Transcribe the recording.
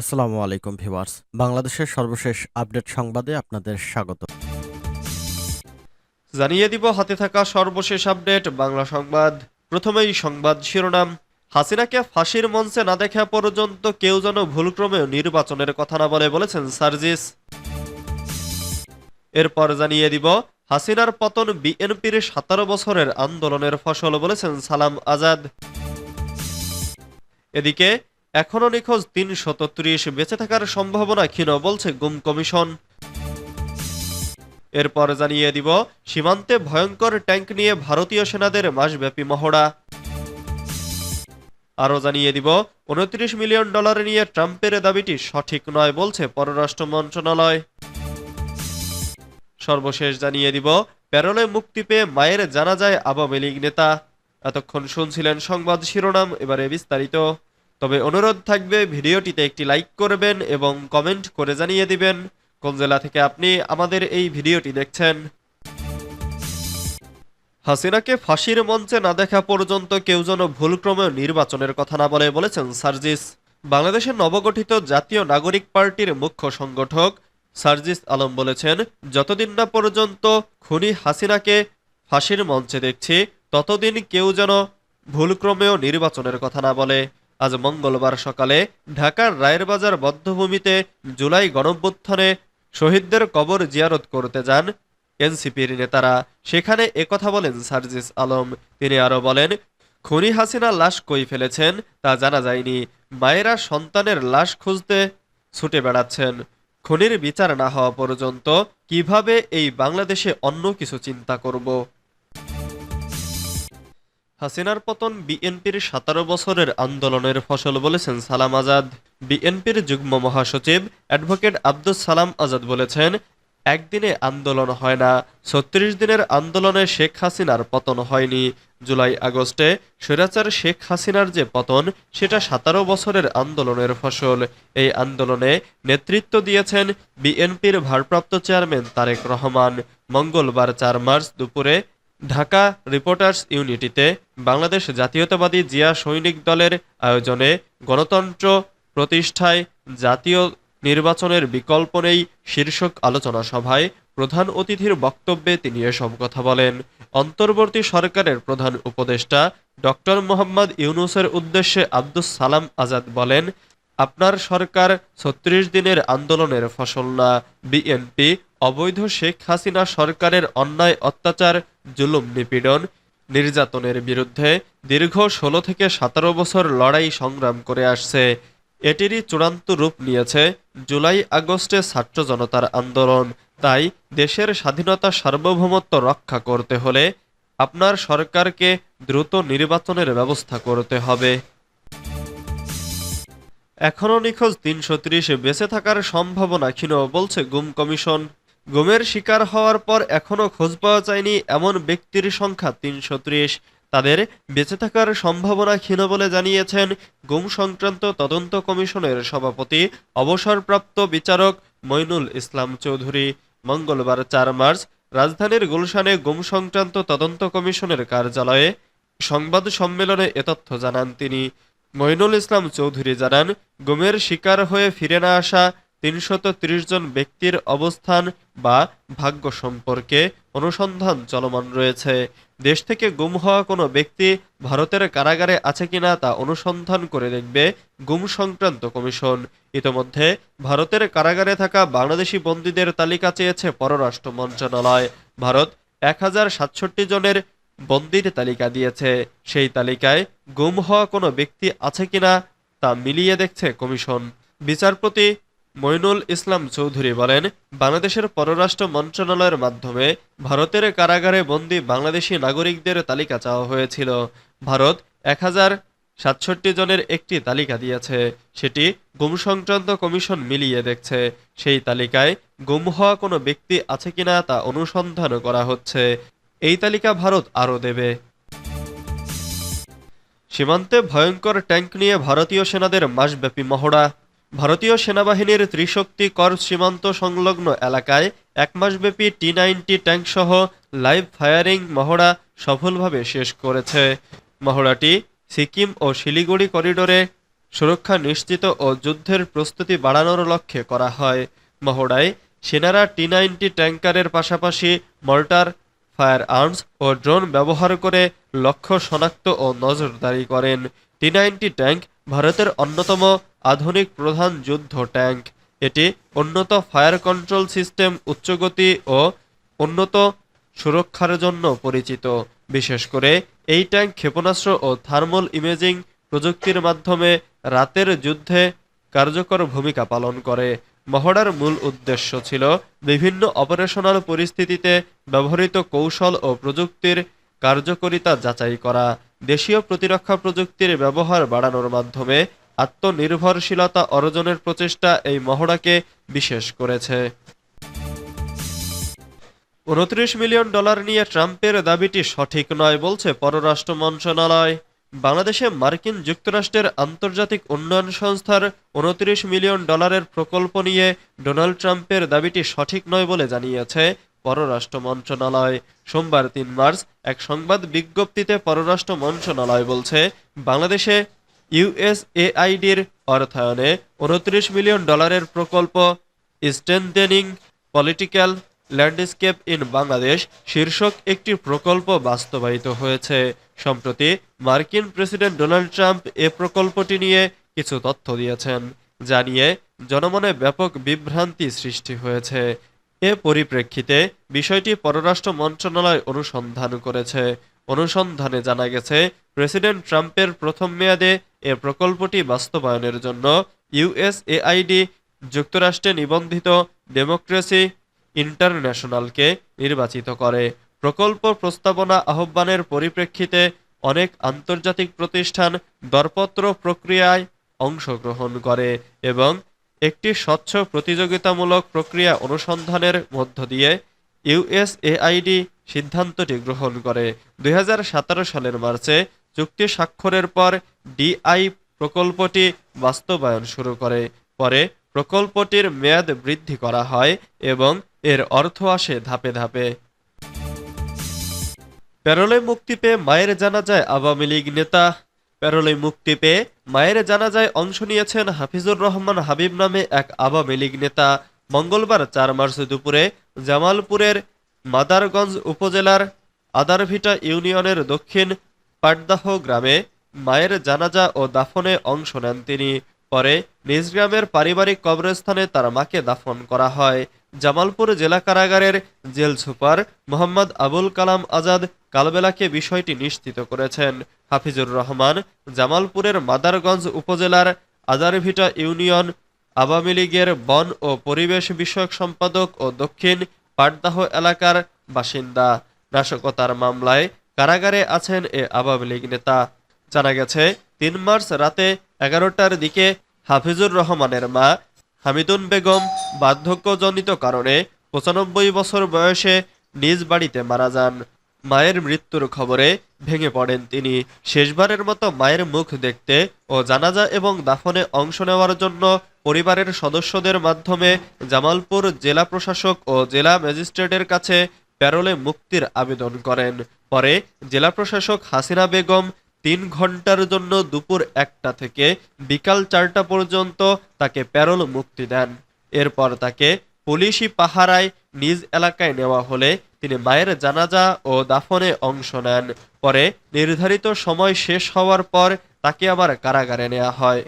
আসসালামু আলাইকুম ভিউয়ার্স। বাংলাদেশের সর্বশেষ আপডেট সংবাদে আপনাদের স্বাগত। জানিয়ে দিব, হাতে থাকা সর্বশেষ আপডেট, বাংলা সংবাদ। প্রথমেই সংবাদ শিরোনাম। হাসিনাকে ফাঁসির মঞ্চে না দেখা পর্যন্ত কেউ যেন ভুলক্রমে নির্বাচনের কথা না বলে বলেছেন সার্জিস। এরপর জানিয়ে দিব, হাসিনার পতন বিএনপির সাতারো বছরের আন্দোলনের ফসল বলেছেন সালাম আজাদ। এদিকে এখনও নিখোঁজ তিন শত ত্রিশ বেঁচে থাকার সম্ভাবনা ক্ষীণ বলছে গুম কমিশন। এরপর জানিয়ে দিব, সীমান্তে ভয়ঙ্কর ট্যাঙ্ক নিয়ে ভারতীয় সেনাদের মাসব্যাপী মহড়া। আরও জানিয়ে দিব, উনত্রিশ মিলিয়ন ডলার নিয়ে ট্রাম্পের দাবিটি সঠিক নয় বলছে পররাষ্ট্র মন্ত্রণালয়। সর্বশেষ জানিয়ে দিব, প্যারোলে মুক্তি পেয়ে মায়ের জানা যায় আওয়ামী লীগ নেতা। এতক্ষণ শুনছিলেন সংবাদ শিরোনাম, এবারে বিস্তারিত। তবে অনুরোধ থাকবে ভিডিওটিতে একটি লাইক করবেন এবং কমেন্ট করে জানিয়ে দিবেন কোন জেলা থেকে আপনি আমাদের এই ভিডিওটি দেখছেন। হাসিনাকে ফাঁসির মঞ্চে না দেখা পর্যন্ত কেউ যেন ভুলক্রমে নির্বাচনের কথা না বলে বলেছেন সার্জিস। বাংলাদেশের নবগঠিত জাতীয় নাগরিক পার্টির মুখ্য সংগঠক সার্জিস আলম বলেছেন, যতদিন না পর্যন্ত খুনি হাসিনাকে ফাঁসির মঞ্চে দেখছি, ততদিন কেউ যেন ভুলক্রমেও নির্বাচনের কথা না বলে। আজ মঙ্গলবার সকালে ঢাকার রায়ের বাজার বদ্ধভূমিতে জুলাই গণভ্যুত্থানে শহীদদের কবর জিয়ারত করতে যান এনসিপির নেতারা। সেখানে একথা বলেন সার্জিস আলম। তিনি আরও বলেন, খুনি হাসিনা লাশ কই ফেলেছেন তা জানা যায়নি। মায়েরা সন্তানের লাশ খুঁজতে ছুটে বেড়াচ্ছেন। খুনির বিচার না হওয়া পর্যন্ত কীভাবে এই বাংলাদেশে অন্য কিছু চিন্তা করব? হাসিনার পতন বিএনপির সতেরো বছরের আন্দোলনের ফসল বলেছেন সালাম আজাদ। বিএনপির যুগ্ম মহাসচিব অ্যাডভোকেট আব্দুস সালাম আজাদ বলেছেন, একদিনে আন্দোলন হয় না, ছত্রিশ দিনের আন্দোলনে শেখ হাসিনার পতন হয়নি। জুলাই আগস্টে স্বৈরাচার শেখ হাসিনার যে পতন, সেটা সতেরো বছরের আন্দোলনের ফসল। এই আন্দোলনে নেতৃত্ব দিয়েছেন বিএনপির ভারপ্রাপ্ত চেয়ারম্যান তারেক রহমান। মঙ্গলবার চার মার্চ দুপুরে ঢাকা রিপোর্টার্স ইউনিটিতে বাংলাদেশ জাতীয়তাবাদী জিয়া সৈনিক দলের আয়োজনে গণতন্ত্র প্রতিষ্ঠায় জাতীয় নির্বাচনের বিকল্প নেই শীর্ষক আলোচনা সভায় প্রধান অতিথির বক্তব্যে তিনি এসব কথা বলেন। অন্তর্বর্তী সরকারের প্রধান উপদেষ্টা ডক্টর মোহাম্মদ ইউনুসের উদ্দেশ্যে আব্দুস সালাম আজাদ বলেন, আপনার সরকার ছত্রিশ দিনের আন্দোলনের ফসল না। বিএনপি অবৈধ শেখ হাসিনা সরকারের অন্যায় অত্যাচার, জুলুম, নিপীড়ন, নির্যাতনের বিরুদ্ধে দীর্ঘ ষোলো থেকে সতেরো বছর লড়াই সংগ্রাম করে আসছে। এটিরই চূড়ান্ত রূপ নিয়েছে জুলাই আগস্টে ছাত্র জনতার আন্দোলন। তাই দেশের স্বাধীনতা সার্বভৌমত্ব রক্ষা করতে হলে আপনার সরকারকে দ্রুত নির্বাচনের ব্যবস্থা করতে হবে। এখনও নিখোঁজ তিনশো ত্রিশ, বেঁচে থাকার সম্ভাবনা ক্ষীণ, বলছে গুম কমিশন। গুমের শিকার হওয়ার পর এখনও খোঁজ পাওয়া যায়নি এমন ব্যক্তির সংখ্যা তিনশো ত্রিশ। তাদের বেঁচে থাকার সম্ভাবনা ক্ষীণ বলে জানিয়েছেন গুম সংক্রান্ত তদন্ত কমিশনের সভাপতি, অবসরপ্রাপ্ত বিচারক মইনুল ইসলাম চৌধুরী। মঙ্গলবার চার মার্চ রাজধানীর গুলশানে গুম সংক্রান্ত তদন্ত কমিশনের কার্যালয়ে সংবাদ সম্মেলনে এ তথ্য জানান তিনি। মইনুল ইসলাম চৌধুরী জানান, গুমের শিকার হয়ে ফিরে না আসা তিনশত জন ব্যক্তির অবস্থান বা ভাগ্য সম্পর্কে অনুসন্ধান চলমান রয়েছে। দেশ থেকে গুম হওয়া কোনো ব্যক্তি ভারতের কারাগারে আছে কিনা তা অনুসন্ধান করে দেখবে গুম সংক্রান্ত কমিশন। ইতোমধ্যে ভারতের কারাগারে থাকা বাংলাদেশি বন্দীদের তালিকা চেয়েছে পররাষ্ট্র মন্ত্রণালয়। ভারত এক হাজার সাতষট্টি জনের বন্দির তালিকা দিয়েছে। সেই তালিকায় গুম হওয়া কোনো ব্যক্তি আছে কিনা তা মিলিয়ে দেখছে কমিশন। বিচারপতি মইনুল ইসলাম চৌধুরী বলেন, বাংলাদেশের পররাষ্ট্র মন্ত্রণালয়ের মাধ্যমে ভারতের কারাগারে বন্দী বাংলাদেশি নাগরিকদের তালিকা চাওয়া হয়েছিল। ভারত এক হাজার সাতষট্টি জনের একটি তালিকা দিয়েছে। সেটি গুম সংক্রান্ত কমিশন মিলিয়ে দেখছে। সেই তালিকায় গুম হওয়া কোনো ব্যক্তি আছে কিনা তা অনুসন্ধান করা হচ্ছে। এই তালিকা ভারত আরও দেবে। সীমান্তে ভয়ঙ্কর ট্যাঙ্ক নিয়ে ভারতীয় সেনাদের মাসব্যাপী মহড়া। ভারতীয় সেনাবাহিনীর ত্রিশক্তি কর সীমান্ত সংলগ্ন এলাকায় এক মাসব্যাপী টি নাইনটি ট্যাঙ্কসহ লাইভ ফায়ারিং মহড়া সফলভাবে শেষ করেছে। মহড়াটি সিকিম ও শিলিগুড়ি করিডোরে সুরক্ষা নিশ্চিত ও যুদ্ধের প্রস্তুতি বাড়ানোর লক্ষ্যে করা হয়। মহড়ায় সেনারা টি নাইনটি ট্যাঙ্কারের পাশাপাশি মর্টার, ফায়ার আর্মস ও ড্রোন ব্যবহার করে লক্ষ্য শনাক্ত ও নজরদারি করেন। টি নাইনটি ট্যাঙ্ক ভারতের অন্যতম আধুনিক প্রধান যুদ্ধ ট্যাঙ্ক, এটি উন্নত ফায়ার কন্ট্রোল সিস্টেম উচ্চগতি ও উন্নত সুরক্ষার জন্য পরিচিত। বিশেষ করে, এই ট্যাঙ্ক ক্ষেপণাস্ত্র ও থার্মাল ইমেজিং প্রযুক্তির মাধ্যমে রাতের যুদ্ধে কার্যকর ভূমিকা পালন করে। মহড়ার মূল উদ্দেশ্য ছিল বিভিন্ন অপারেশনাল পরিস্থিতিতে ব্যবহৃত কৌশল ও প্রযুক্তির কার্যকরিতা যাচাই করা। দেশীয় প্রতিরক্ষা প্রযুক্তির ব্যবহার বাড়ানোর মাধ্যমে আত্মনির্ভরশীলতা অর্জনের প্রচেষ্টা এই মহড়াকে বিশেষ করেছে। উনত্রিশ মিলিয়ন ডলার নিয়ে ট্রাম্পের দাবিটি সঠিক নয় বলছে পররাষ্ট্র মন্ত্রণালয়। বাংলাদেশে মার্কিন যুক্তরাষ্ট্রের আন্তর্জাতিক উন্নয়ন সংস্থার উনত্রিশ মিলিয়ন ডলারের প্রকল্প নিয়ে ডোনাল্ড ট্রাম্পের দাবিটি সঠিক নয় বলে জানিয়েছে পররাষ্ট্র মন্ত্রণালয়। সোমবার তিন মার্চ এক সংবাদ বিজ্ঞপ্তিতে পররাষ্ট্র মন্ত্রণালয় বলছে, বাংলাদেশে ইউএসএআইডির অর্থায়নে উনত্রিশ মিলিয়ন ডলারের প্রকল্প strengthening political landscape in Bangladesh শীর্ষক একটি প্রকল্প বাস্তবায়িত হয়েছে। সম্প্রতি মার্কিন প্রেসিডেন্ট ডোনাল্ড ট্রাম্প এ প্রকল্পটি নিয়ে কিছু তথ্য দিয়েছেন, যা নিয়ে জনমনে ব্যাপক বিভ্রান্তি সৃষ্টি হয়েছে। এ পরিপ্রেক্ষিতে বিষয়টি পররাষ্ট্র মন্ত্রণালয় অনুসন্ধান করেছে। অনুসন্ধানে জানা গেছে, প্রেসিডেন্ট ট্রাম্পের প্রথম মেয়াদে এ প্রকল্পটি বাস্তবায়নের জন্য ইউএসএআইডি যুক্তরাষ্ট্রে নিবন্ধিত ডেমোক্রেসি ইন্টারন্যাশনালকে নির্বাচিত করে। প্রকল্প প্রস্তাবনা আহ্বানের পরিপ্রেক্ষিতে অনেক আন্তর্জাতিক প্রতিষ্ঠান দরপত্র প্রক্রিয়ায় অংশগ্রহণ করে এবং একটি স্বচ্ছ প্রতিযোগিতামূলক প্রক্রিয়া অনুসন্ধানের মধ্য দিয়ে ইউএসএআইডি সিদ্ধান্তটি গ্রহণ করে। দুই সালের মার্চে চুক্তি স্বাক্ষরের পর ডিআই প্রকল্পটি বাস্তবায়ন শুরু করে। পরে প্রকল্পটির মেয়াদ বৃদ্ধি করা হয় এবং এর অর্থ আসে ধাপে ধাপে। প্যারোলে মুক্তি পেয়ে মায়ের জানাজায় আওয়ামী লীগ নেতা। প্যারোলে মুক্তি পেয়ে মায়ের জানাজায় অংশ নিয়েছেন হাফিজুর রহমান হাবিব নামে এক আওয়ামী লীগ নেতা। মঙ্গলবার চার মার্চ দুপুরে জামালপুরের মাদারগঞ্জ উপজেলার আদারভিটা ইউনিয়নের দক্ষিণ পাটদাহ গ্রামে মায়ের জানাজা ও দাফনে অংশ নেন তিনি। পরে নিজ গ্রামের পারিবারিক কবরস্থানে তার মাকে দাফন করা হয়। জামালপুর জেলা কারাগারের জেল সুপার মোহাম্মদ আবুল কালাম আজাদ কালবেলাকে বিষয়টি নিশ্চিত করেছেন। হাফিজুর রহমান জামালপুরের মাদারগঞ্জ উপজেলার আজারভিটা ইউনিয়ন আওয়ামী লীগের বন ও পরিবেশ বিষয়ক সম্পাদক ও দক্ষিণ পাটদাহ এলাকার বাসিন্দা। নাশকতার মামলায় কারাগারে আছেন এ আওয়ামী লীগ নেতা। জানা গেছে, তিন মার্চ রাতে এগারোটার দিকে হাফিজুর রহমানের মা হামিদুন বেগম বার্ধক্যজনিত কারণে পঁচানব্বই বছর বয়সে নিজ বাড়িতে মারা যান। মায়ের মৃত্যুর খবরে ভেঙে পড়েন তিনি। শেষবারের মতো মায়ের মুখ দেখতে ও জানাজা এবং দাফনে অংশ নেওয়ার জন্য পরিবারের সদস্যদের মাধ্যমে জামালপুর জেলা প্রশাসক ও জেলা ম্যাজিস্ট্রেটের কাছে প্যারোলে মুক্তির আবেদন করেন। পরে জেলা প্রশাসক হাসিনা বেগম তিন ঘণ্টার জন্য দুপুর একটা থেকে বিকাল চারটা পর্যন্ত তাকে প্যারোল মুক্তি দেন। এরপর তাকে পুলিশি পাহারায় নিজ এলাকায় নেওয়া হলে তিনি মায়ের জানাজা ও দাফনে অংশ নেন। পরে নির্ধারিত সময় শেষ হওয়ার পর তাকে আবার কারাগারে নেওয়া হয়।